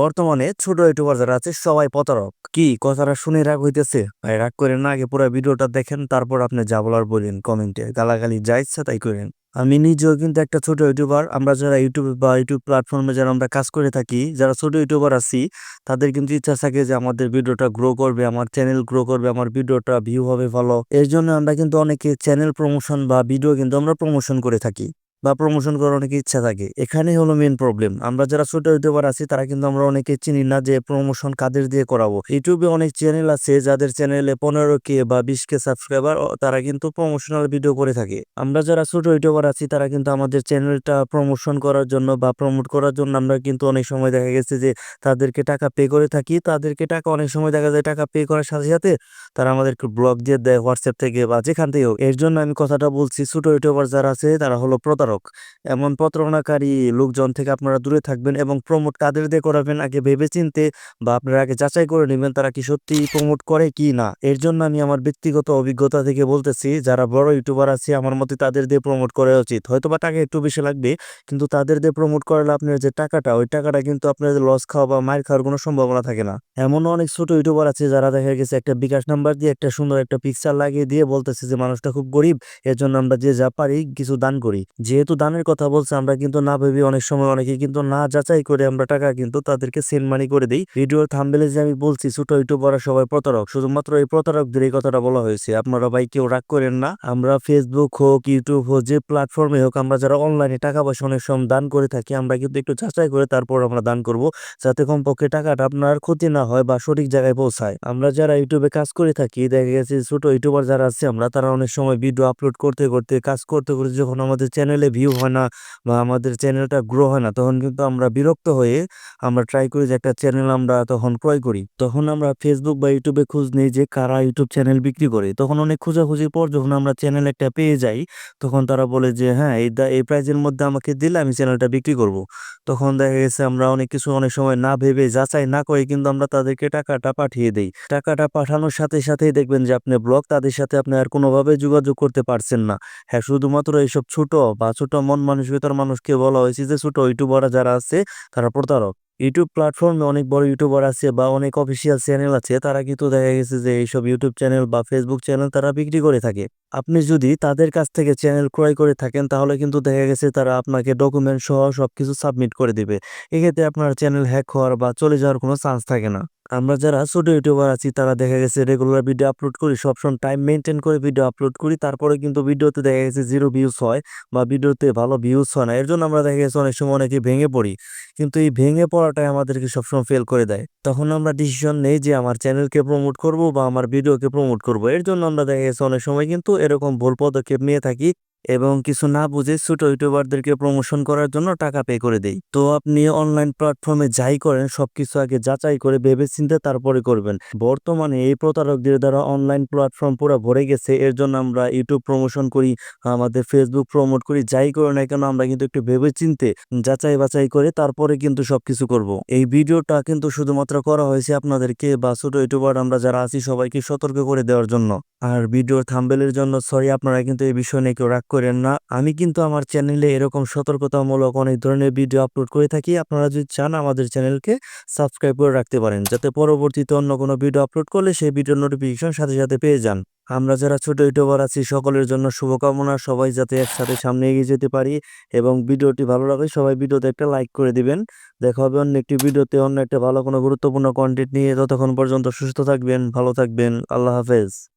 বর্তমানে ছোট ইউটিউবার যারা আছে, সবাই প্রতারক। কি? কথাটা শুনে রাগ হইতেছে? ভাই, রাগ করেন না, আগে পুরো ভিডিওটা দেখেন, তারপর আপনি যা বলার বলেন কমেন্টে গালাগালি যা ইচ্ছা তাই করেন। আমি নিজেও কিন্তু একটা ছোট ইউটিউবার। আমরা যারা ইউটিউব বা ইউটিউব প্ল্যাটফর্মে যারা আমরা কাজ করে থাকি, যারা ছোট ইউটিউবার আছি, তাদের কিন্তু ইচ্ছা থাকে যে আমাদের ভিডিওটা গ্রো করবে, আমার চ্যানেল গ্রো করবে, আমার ভিডিওটা ভিউ হবে ভালো। এর জন্য আমরা কিন্তু অনেকে চ্যানেল প্রমোশন বা ভিডিও কিন্তু আমরা প্রমোশন করে থাকি। বা প্রমোশন করার অনেক ইচ্ছা থাকে। এখানেই হলো মেন প্রবলেম আমরা যারা ছোট ইউটিউবার আছি, তারা কিন্তু আমরা অনেকে চিনি না যে প্রমোশন কাদের দিয়ে করাবো। ইউটিউবে অনেক চ্যানেল আছে, যাদের চ্যানেলে পনেরো কে বা বিশ কে সাবস্ক্রাইবার তারা কিন্তু প্রমোশনাল ভিডিও করে থাকে। আমরা যারা ছোট ইউটিউবার আছি, তারা কিন্তু আমাদের চ্যানেলটা প্রমোশন করার জন্য বা প্রমোট করার জন্য আমরা কিন্তু অনেক সময় দেখা গেছে যে তাদেরকে টাকা পে করে থাকি। তাদেরকে টাকা, অনেক সময় দেখা যায় টাকা পে করার সাথে সাথে তারা আমাদেরকে ব্লগ দিয়ে দেয় হোয়াটসঅ্যাপ থেকে বা যেখান থেকে হোক এর জন্য আমি কথাটা বলছি, ছোট ইউটিউবার যারা আছে, তারা হলো প্রতারক। এমন প্রতারণাকারী লোকজন থেকে আপনারা দূরে থাকবেন এবং প্রমোট কাদের দিয়ে করাবেন, আগে ভেবে চিনতে বা আপনারা আগে যাচাই করে নেবেন তারা কি সত্যি প্রমোট করে কি না। এর জন্য আমি আমার ব্যক্তিগত অভিজ্ঞতা থেকে বলতেছি, যারা বড় ইউটিউবার আছে, আমার মতে তাদের দিয়ে প্রমোট করা উচিত। হয়তো বা টাকা একটু বেশি লাগবে, কিন্তু তাদের দিয়ে প্রমোট করালে আপনার যে টাকাটা, ওই টাকাটা কিন্তু আপনার লস খাওয়া বা মায়ের খাওয়ার কোনো সম্ভাবনা থাকে না। এমন অনেক ছোট ইউটিউবার আছে, যারা দেখা গেছে একটা বিকাশ নাম্বার দিয়ে একটা সুন্দর একটা পিকচার লাগিয়ে দিয়ে বলতেছে যে, মানুষটা খুব গরিব, এর জন্য আমরা যে যা পারি, কিছু দান করি। যেহেতু দানের কথা বলছে, আমরা কিন্তু না ভেবে অনেক সময় অনেকে কিন্তু না যাচাই করে আমরা টাকা কিন্তু তাদেরকে সেন্ড মানি করে দিই। ভিডিওর থাম্বেলে যে আমি বলছি, ছোট ইউটিউবাররা সবাই প্রতারক। শুধুমাত্র এই প্রতারকদের এই কথাটা বলা হয়েছে। আপনারা ভাই কেউ রাগ করেন না। আমরা ফেসবুক হোক ইউটিউব হোক, যে প্ল্যাটফর্মে হোক, আমরা যারা অনলাইনে টাকা পয়সা অনেক সময় দান করে থাকি, আমরা কিন্তু একটু যাচাই করে তারপর আমরা দান করব, যাতে কমপক্ষে টাকাটা আপনার ক্ষতি না হয় বা সঠিক জায়গায় পৌঁছায়। আমরা যারা ইউটিউবে কাজ করে থাকি, দেখা গেছে ছোট ইউটিউবার যারা আছে, আমরা তারা অনেক সময় ভিডিও আপলোড করতে করতে, কাজ করতে করতে যখন আমাদের চ্যানেলে ভিউ হয় না বা আমাদের চ্যানেলটা গ্রো হয় না, তখন কিন্তু আমরা বিরক্ত হয়ে আমরা ট্রাই করি যে একটা চ্যানেল আমরা তখন ক্রয় করি। তখন আমরা ফেসবুক বা ইউটিউবে খোঁজ নিই যে কারা ইউটিউব চ্যানেল বিক্রি করে। তখন অনেক খোঁজাখুঁজির পর যখন আমরা চ্যানেল একটা পেয়ে যাই, তখন তারা বলে যে হ্যাঁ এই এই প্রাইজের মধ্যে আমাকে দিলে আমি চ্যানেলটা বিক্রি করব। তখন দেখা গেছে আমরা অনেক কিছু অনেক সময় না ভেবে যাচাই না করে কিন্তু আমরা তাদেরকে টাকাটা পাঠিয়ে দিই। টাকাটা পাঠানোর সাথে সাথেই দেখবেন যে আপনি ব্লগ তাদের সাথে আপনি আর কোনোভাবে যোগাযোগ করতে পারছেন না। হ্যাঁ শুধুমাত্র এইসব ছোট বা ছোট মন মানসিকতার মানুষকে বলা হয়েছে যে, ছোট ইউটিউবার যারা আছে, তারা প্রতারক। ইউটিউব প্ল্যাটফর্মে অনেক বড় ইউটিউবার আছে বা অনেক অফিসিয়াল চ্যানেল আছে, তারা কিন্তু দেখা গেছে যে, এইসব ইউটিউব চ্যানেল বা ফেসবুক চ্যানেল তারা বিক্রি করে থাকে। আপনি যদি তাদের কাছ থেকে চ্যানেল ক্রয় করে থাকেন, তাহলে কিন্তু দেখা গেছে তারা আপনাকে ডকুমেন্ট সহ সবকিছু সাবমিট করে দিবে। এক্ষেত্রে আপনার চ্যানেল হ্যাক হওয়ার বা চলে যাওয়ার কোনো চান্স থাকে না। আমরা যারা ছোট ইউটিউবার আছি, তারা দেখা গেছে রেগুলার ভিডিও আপলোড করি, সবসময় টাইম মেনটেন করে ভিডিও আপলোড করি। তারপরে কিন্তু ভিডিওতে দেখা গেছে জিরো ভিউজ হয় বা ভিডিওতে ভালো ভিউজ হয় না। এর জন্য আমরা দেখা গেছে অনেক সময় অনেকে ভেঙে পড়ি। কিন্তু এই ভেঙে পড়াটাই আমাদেরকে সবসময় ফেল করে দেয়। তখন আমরা ডিসিশন নেই যে আমার চ্যানেলকে প্রমোট করব বা আমার ভিডিওকে প্রমোট করব। এর জন্য আমরা দেখা গেছে অনেক সময় কিন্তু এরকম ভুল পদক্ষেপ নিয়ে থাকি। এবং কিছু না বুঝে ছোট ইউটিউবারদেরকে প্রমোশন করার জন্য টাকা পে করে দেই। তো আপনি অনলাইন প্ল্যাটফর্মে যাই করেন, সবকিছু আগে যাচাই করে ভেবে চিন্তে তারপরে করবেন। বর্তমানে এই প্রতারকদের দ্বারা অনলাইন প্ল্যাটফর্ম পুরো ভরে গেছে, এর জন্য আমরা ইউটিউব প্রমোশন করি, আমাদের ফেসবুক প্রমোট করি, যাই করি না কেন আমরা কিন্তু একটু ভেবে চিনতে যাচাই বাছাই করে তারপরে কিন্তু সবকিছু করব। এই ভিডিওটা কিন্তু শুধুমাত্র করা হয়েছে আপনাদেরকে বা ছোট ইউটিউবার আমরা যারা আছি সবাইকে সতর্ক করে দেওয়ার জন্য। আর ভিডিওর থাম্বেলের জন্য সরি আপনারা কিন্তু এই বিষয় নিয়ে কেউ রাগ করেন না। আমি কিন্তু আমার চ্যানেলে এরকম সতর্কতামূলক অনেক ধরনের ভিডিও আপলোড করে থাকি। আপনারা যদি চান আমাদের চ্যানেলকে সাবস্ক্রাইব করে রাখতে পারেন, যাতে পরবর্তীতে অন্য কোনো ভিডিও আপলোড করলে সেই ভিডিওর নোটিফিকেশন সাথে সাথে পেয়ে যান। আমরা যারা ছোট ইউটিউবার আছি, সকলের জন্য শুভকামনা। সবাই যাতে একসাথে সামনে এগিয়ে যেতে পারি এবং ভিডিওটি ভালো লাগে সবাই ভিডিওতে একটা লাইক করে দিবেন। দেখা হবে অন্য একটি ভিডিওতে। অন্য একটা ভালো কোনো গুরুত্বপূর্ণ কন্টেন্ট নিয়ে ততক্ষণ পর্যন্ত সুস্থ থাকবেন, ভালো থাকবেন। আল্লাহ হাফেজ।